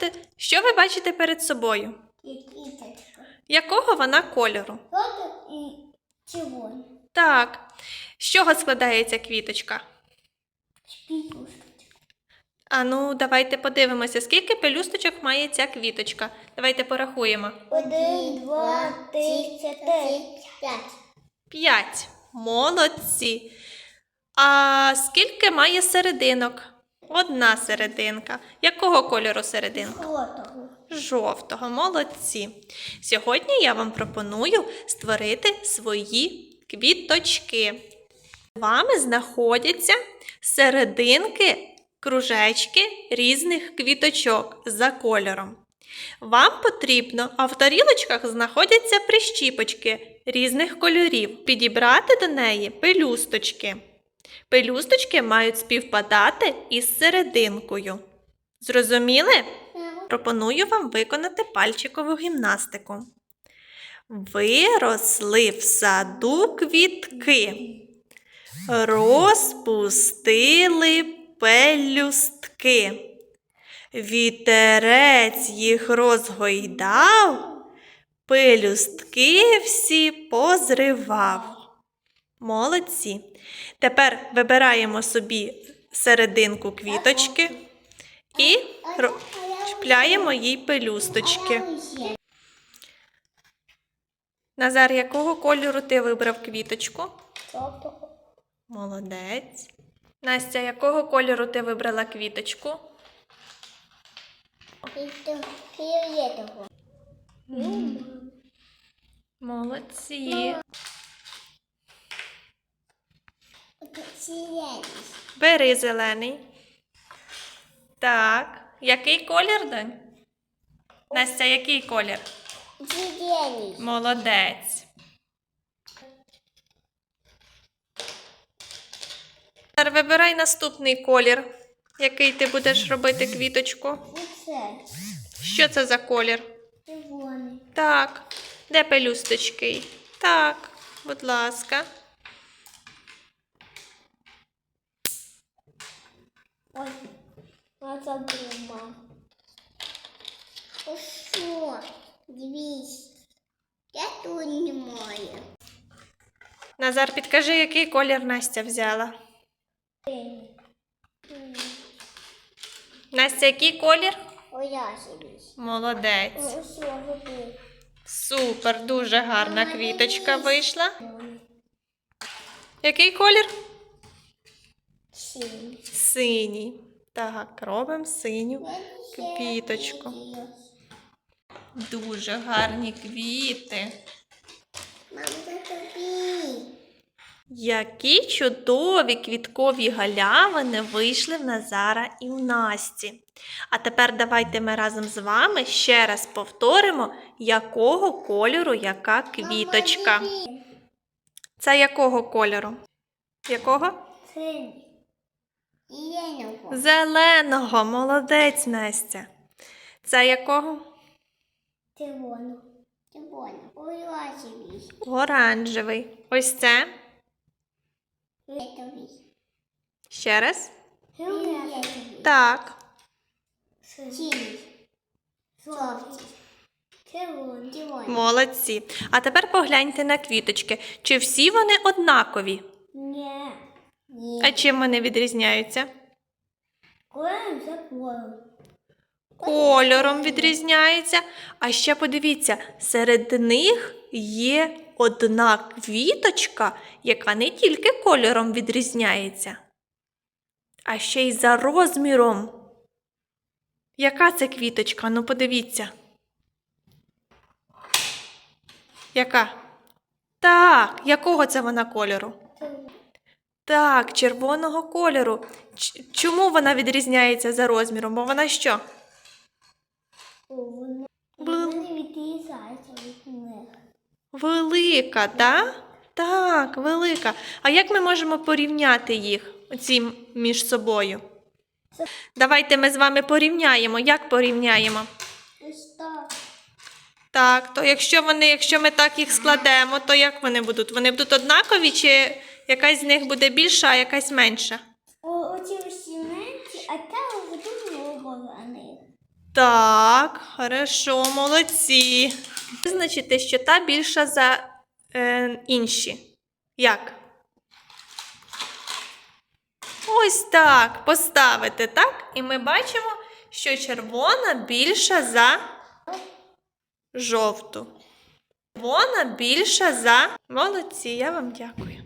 бачите? Що ви бачите перед собою? Якого вона кольору? Червоний. Так. З чого складається квіточка? А ну, давайте подивимося, скільки пелюсточок має ця квіточка. Давайте порахуємо. Один, два, три, чотири, п'ять. П'ять. Молодці. А скільки має серединок? Одна серединка. Якого кольору серединка? Жовтого. Жовтого, молодці. Сьогодні я вам пропоную створити свої квіточки. З вами знаходяться серединки, кружечки різних квіточок за кольором. Вам потрібно, а в тарілочках знаходяться прищіпочки різних кольорів, підібрати до неї пелюсточки. Пелюсточки мають співпадати із серединкою. Зрозуміли? Пропоную вам виконати пальчикову гімнастику. Виросли в саду квітки, розпустили пелюстки. Вітерець їх розгойдав, пелюстки всі позривав. Молодці. Тепер вибираємо собі серединку квіточки і чіпляємо їй пелюсточки. Назар, якого кольору ти вибрав квіточку? Жовтого. Молодець. Настя, якого кольору ти вибрала квіточку? Фіолетового. Молодці. Сірений. Бери зелений. Так. Який колір, Донь? Настя, який колір? Зелений. Молодець. Тепер вибирай наступний колір. Який ти будеш робити квіточку? Оце. Що це за колір? Червоний. Так. Де пелюсточки? Так, будь ласка. Ой, я забула. О, що? Дивись. Я тут немає. Назар, підкажи, який колір Настя взяла. Настя, який колір? Оясивий. Молодець. Супер, дуже гарна квіточка вийшла. Який колір? Синій. Синій. Так, робимо синю квіточку. Дуже гарні квіти. Які чудові квіткові галявини вийшли в Назара і в Насті. А тепер давайте ми разом з вами ще раз повторимо, якого кольору яка квіточка. Це якого кольору? Якого? Синій. Зеленого. Зеленого, молодець Настя. Це якого? Червоного. Червоного. Оясивий. Оранжевий. Ось це. Фіолетовий. Ще раз. Фіолетовий. Так. Синій. Жовтий. Червоний. Червоний. Молодці. А тепер погляньте на квіточки. Чи всі вони однакові? Ні. А чим вони відрізняються? Колем за колем. Кольором відрізняються. А ще подивіться, серед них є одна квіточка, яка не тільки кольором відрізняється, а ще й за розміром. Яка це квіточка? Ну подивіться. Яка? Так, якого це вона кольору? Так, червоного кольору. Ч- чому вона відрізняється за розміром? Бо вона що? Від них. Велика, так? Так, велика. А як ми можемо порівняти їх оці між собою? Давайте ми з вами порівняємо. Як порівняємо? Ось так. Так, то якщо вони, якщо ми так їх складемо, то як вони будуть? Вони будуть однакові, чи якась з них буде більша, а якась менша? О, оці всі менші, а та будуть обраних. Так, хорошо, молодці. Визначити, що та більша за е, інші. Як? Ось так. Поставити, так? І ми бачимо, що червона більша за жовту. Червона більша за молодці. Я вам дякую.